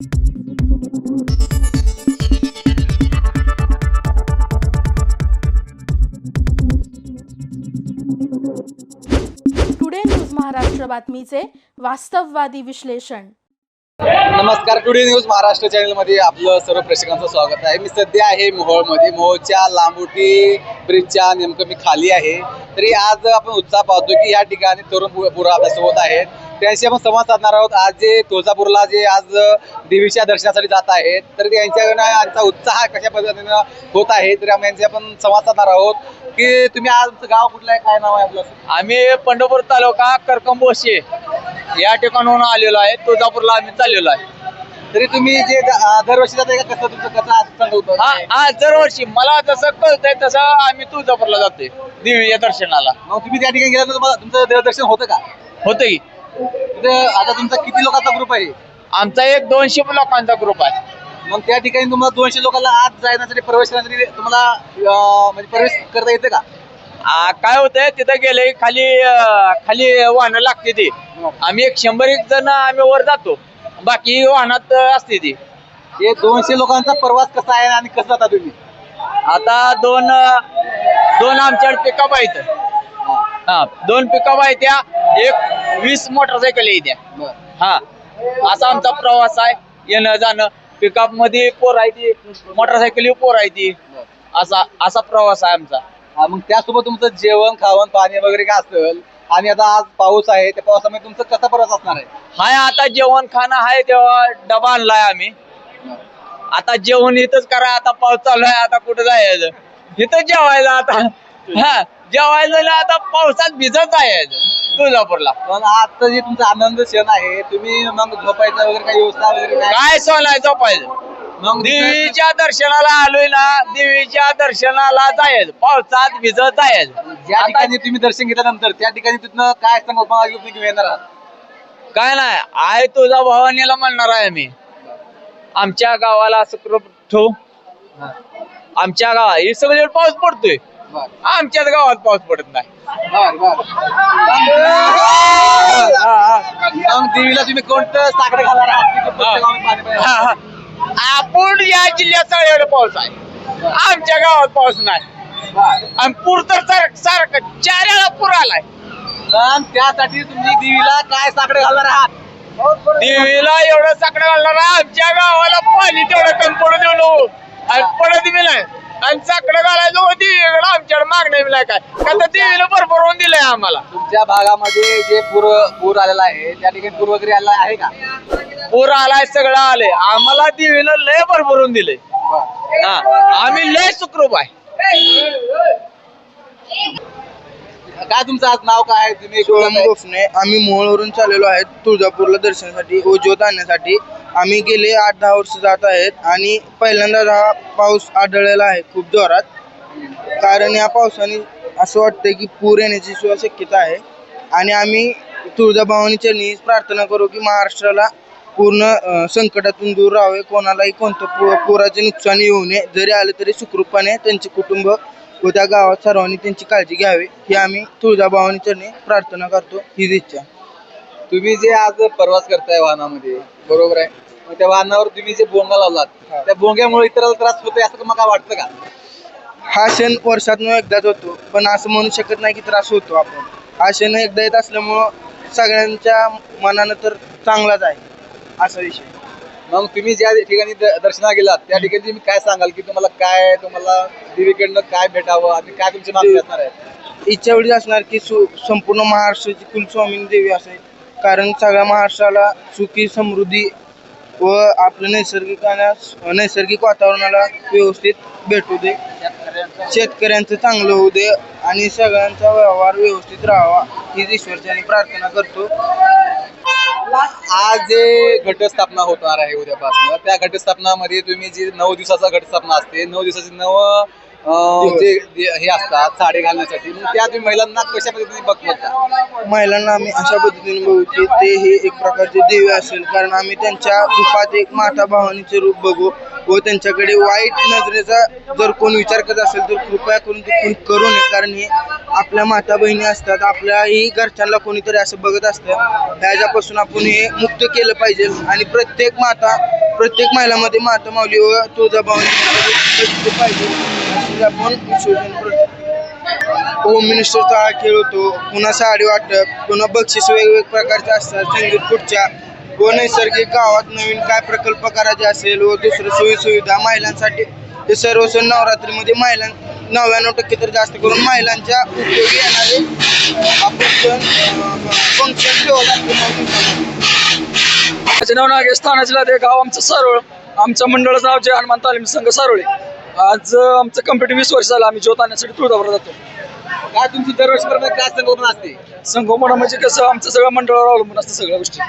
Today news Maharashtra बातमीचे वास्तववादी विश्लेषण. नमस्कार टुडे न्यूज महाराष्ट्र चॅनलमध्ये आपलं सर्व प्रेक्षकांचं स्वागत आहे. मी सध्या आहे मोहोळमध्ये. मोहोळच्या लांबुटी ब्रिजच्या नेमकं मी खाली आहे. तरी आज आपण उत्साह पाहतो की या ठिकाणी तरुण पुरा अभ्यास होत आहेत. त्यांशी आपण संवाद साधणार आहोत. आज जे तुळजापूरला जे आज देवीच्या दर्शनासाठी जात आहेत तर त्यांच्याकडनं यांचा उत्साह कशा पद्धतीनं होत आहे तरी आम्ही यांचे आपण संवाद साधणार आहोत. की तुम्ही आज तुमचं गाव कुठलं आहे काय नाव आहे आपलं? आम्ही पंढरपूर तालुका करकंबोशी या ठिकाणाहून आलेलो आहे तुळजापूरला आम्ही चाललेलो आहे. तरी तुम्ही जे दरवर्षी जाताय का कसं तुमचं कसं आज सांग होतं? हा हा दरवर्षी मला जसं कळतंय तसं आम्ही तुळजापूरला जातोय देवीच्या दर्शनाला. मग तुम्ही त्या ठिकाणी गेल्यानंतर तुम्हाला तुमचं देवदर्शन होतं का? होतं की तिथं आता तुमचा किती लोकांचा ग्रुप आहे? आमचा एक दोनशे लोकांचा ग्रुप आहे. मग त्या ठिकाणी तुम्हाला दोनशे लोकांना आत जाण्यासाठी प्रवेश करण्यासाठी तुम्हाला अं, म्हणजे प्रवेश करता येते का? आ, काय होतंय तिथं गेले की खाली अं, खाली वाहनं लागते ती. आम्ही एक शंभर एक जण आम्ही वर जातो. बाकी वाहनात असते ती. हे दोनशे लोकांचा प्रवास कसा आहे आणि कसं जाता तुम्ही? आता दोन अं, दोन आमच्याकडे पिकअप आहेत. हा दोन पिकअप आहेत त्या एक वीस मोटरसायकल आहे त्या. हा असा आमचा प्रवास आहे. येणं जाणं. पिकअपमध्ये पोर आहे ती मोटरसायकल पोर आहे ती असा असा प्रवास आहे आमचा. हा, मग त्यासोबत तुमचं जेवण खावण पाणी वगैरे काय असेल? आणि आता आज पाऊस आहे त्या पावसामध्ये तुमचं कसा प्रवास असणार आहे? हाय आता जेवण खाणं आहे तेव्हा डबा आणलाय आम्ही. आता जेवण इथंच करा आता पाऊस चालू आहे आता कुठं जायचं? इथं जेवायला आता. हा जेवायला ना आता पावसात भिजत जायचं तुळजापूरला. पण आजचं जे तुमचा आनंद क्षण आहे तुम्ही मग झोपायचं वगैरे काही व्यवस्था वगैरे काय? काय सोलायचं पाहिजे? मग देवीच्या दर्शनाला आलोय ना देवीच्या दर्शनाला जायचं. पावसात भिजत जायचं ज्या आता ठिकाणी तुम्ही दर्शन घेतल्यानंतर त्या ठिकाणी तिथनं काय सांगू येणार आहात? काय नाही आहे तुझा भवानीला म्हणणार आहे मी. आमच्या गावाला सुखरूप ठेवू. आमच्या गावात हे सगळे पाऊस पडतोय. आमच्याच गावात पाऊस पडत नाही. देवीला तुम्ही कोणतं साखर घालणार आहात? हा, हा. आपण या जिल्ह्यात सगळ्याकडे पाऊस आहे. आमच्या गावात पाऊस नाही. आणि पूर तर सारखं चार वेळा पूर आलाय. पण त्यासाठी तुम्ही देवीला काय साखर घालणार आहात? देवीला एवढं साकडं घालणार आमच्या गावाला पाणी तेवढं कमी पडू देऊ आणि पडत बी नाही. आणि साकडं घालायचं होती आमच्याकडे मागणं बी नाही काय? का तर देवीनं भरपूर होऊन दिलंय आम्हाला. तुमच्या भागामध्ये जे पूर पूर आलेला आहे त्या ठिकाणी पूर वगैरे आलेला आहे का? पूर आलाय सगळं आलंय. आम्हाला देवीनं लय भरभरून दिलंय. बर. हा आम्ही लय सुखरूप आहे. काय तुमचं आज नाव काय आहे? तुम्ही आहे? गोफणे आम्ही मोहोळवरून चाललेलो आहेत तुळजापूरला दर्शनासाठी व ज्योत आणण्यासाठी. आम्ही गेले आठ दहा वर्ष जात आहेत आणि पहिल्यांदा हा पाऊस आढळलेला आहे खूप जोरात. कारण या पावसाने असं वाटतं की पूर येण्याची सुद्धा शक्यता आहे. आणि आम्ही तुळजाभवानी चरणीच प्रार्थना करू की महाराष्ट्राला पूर्ण संकटातून दूर राहावे. कोणालाही कोणतं पु पुराचे नुकसान येऊ नये. जरी आले तरी सुखरूपाने त्यांचे कुटुंब व त्या गावात सर्वांनी त्यांची काळजी घ्यावी. ही आम्ही तुळजाभवानी चरणी प्रार्थना करतो. हीच इच्छा. तुम्ही जे आज प्रवास करताय वाहनामध्ये बरोबर आहे? मग त्या वाहनावर तुम्ही जे बोंगा लावलात त्या बोंग्यामुळे इतराला त्रास होतोय असं तुम्हाला काय वाटतं का? हा क्षण वर्षातून एकदाच होतो पण असं म्हणू शकत नाही की त्रास होतो आपण. हा क्षण एकदा येत असल्यामुळं सगळ्यांच्या मनानं तर चांगलाच आहे असा विषय. मग तुम्ही ज्या ठिकाणी द- दर्शनाला गेलात त्या ठिकाणी तुम्ही काय सांगाल की तुम्हाला काय तुम्हाला देवीकडनं काय भेटावं आणि काय तुमची मागणी असणार आहे इच्छा एवढीच असणार की सु संपूर्ण महाराष्ट्राची कुलस्वामिनी देवी असेल. कारण सगळ्या महाराष्ट्राला सुखी समृद्धी व आपल्या नैसर्गिक आणि- नैसर्गिक वातावरणाला व्यवस्थित भेटू दे. शेतकऱ्यांचं चांगलं होऊ दे आणि सगळ्यांचा व्यवहार व्यवस्थित राहावा हीच ईश्वरच्याने प्रार्थना करतो. आज जे घटस्थापना होणार आहे उद्यापासून त्या घटस्थापनामध्ये तुम्ही जी नऊ दिवसाचा घटस्थापना असते नऊ दिवसाची नव जे जे हे असतात साडे घालण्यासाठी मग त्या तुम्ही महिलांना कशा पद्धतीने बघता? महिलांना आम्ही अशा पद्धतीने बघू की ते हे एक प्रकारचे देवी असेल कारण आम्ही त्यांच्या रूपात एक माता भवानीचे रूप बघू व त्यांच्याकडे वाईट नजरेचा जर कोण विचार करत असेल तर कृपया करून ते कोण करू नये कारण हे आपल्या माता बहिणी असतात आपल्याही घरच्यांना कोणीतरी असं बघत असतं. त्याच्यापासून आपण हे मुक्त केलं पाहिजे आणि प्रत्येक माता प्रत्येक महिलामध्ये माता माऊली व तुळजाभवानी पाहिजे. आपण होम मिनिस्टरचा हा खेळ होतो. पुन्हा साडी वाटप पुन्हा बक्षीस वेगवेगळ्या प्रकारचे असतात. संगीत खुर्च्या व नैसर्गिक गावात नवीन काय प्रकल्प करायचे असेल व दुसरं सोयी सुविधा महिलांसाठी हे सर्व सण नवरात्रीमध्ये महिलां नव्याण्णव टक्के तर जास्त करून महिलांच्या उपयोगी येणारे आपण सण फंक्शन ठेवत माझे नाव नागेश स्थानाचे ते गाव आमचं सारोळ. आमचं मंडळाचं नाव जे हनुमान तालीम संघ सारोळे. आज आमचं कम्प्युटर वीस वर्ष झालं आम्ही ज्योत आणण्यासाठी तुळजापूर जातो. काय तुमची दरवर्षी काय संकल्पना असते? संघमना म्हणजे कसं आमचं सगळं मंडळावर अवलंबून असतं सगळ्या गोष्टी.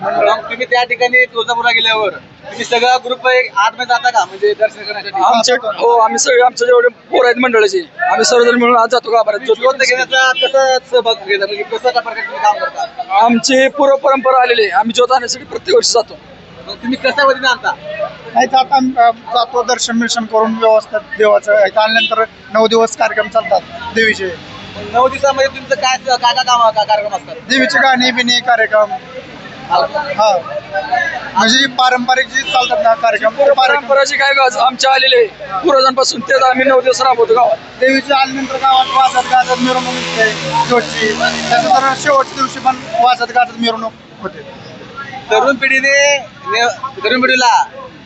मग तुम्ही त्या ठिकाणी तुळजापूरला गेल्यावर तुम्ही सगळा ग्रुप आतमध्ये जाता का? म्हणजे दर्शन करण्यासाठी? आमचे हो आम्ही सगळे आमचे जेवढे पोर आहेत मंडळाचे आम्ही सर्वजण मिळून आज जातो गाभाऱ्यात. ज्योत घेण्याचा कसं सहभाग घेता? म्हणजे कसं त्या प्रकारे तुम्ही काम करता? आमची पूर्व परंपरा आलेली आहे. आम्ही ज्योत आणण्यासाठी प्रत्येक वर्षी जातो. तुम्ही कशा पद्धतीने आणता नाही तर आता अ, जातो दर्शन बिर्शन करून व्यवस्थित देवाचं इथं आल्यानंतर नऊ दिवस कार्यक्रम चालतात देवीचे. नऊ दिवसामध्ये तुमचं काय काय काय काम काय कार्यक्रम असतात? देवीचे गाणे बिणे कार्यक्रम. हा. म्हणजे पारंपरिक जे चालतात ना कार्यक्रम ते कार्यक्रम परंपराचे काय गाज आमच्या आलेले. पूर्वजांपासून तेच आम्ही नऊ दिवस राबवतो गावात. देवीचे आल्यानंतर गावात वाजत गाजत मिरवणूक निघते जोडची त्यानंतर शेवटच्या दिवशी पण वाजत गाजत मिरवणूक होते. तरुण पिढीने ने- तरुण पिढीला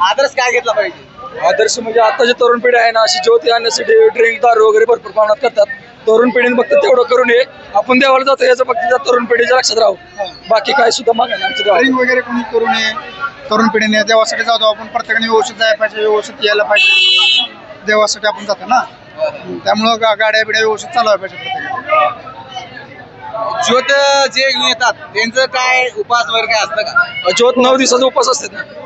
आदर्श काय घेतला पाहिजे? आदर्श म्हणजे आताची तरुण पिढी आहे ना अशी ज्योती आणण्यासाठी ड्रिंक दारू वगैरे भरपूर प्रमाणात करतात. तरुण पिढीने फक्त तेवढं करू नये आपण देवाला जातो याचं फक्त त्या तरुण पिढीच्या लक्षात राहू. बाकी काय सुद्धा मागा आमच्या गावात ड्रिंक वगैरे कोणी करू नये तरुण पिढीने देवासाठी जातो आपण प्रत्येकाने व्यवस्थित जायला पाहिजे व्यवस्थित यायला पाहिजे. देवासाठी आपण जातो ना. त्यामुळं गा- गाड्या बिड्या व्यवस्थित चालवायला पाहिजे प्रत्येकाने. ज्योत जे घेऊन येतात त्यांचं काय उपास वगैरे काय असतं का? ज्योत नऊ दिवसाचा उपास असतात ना.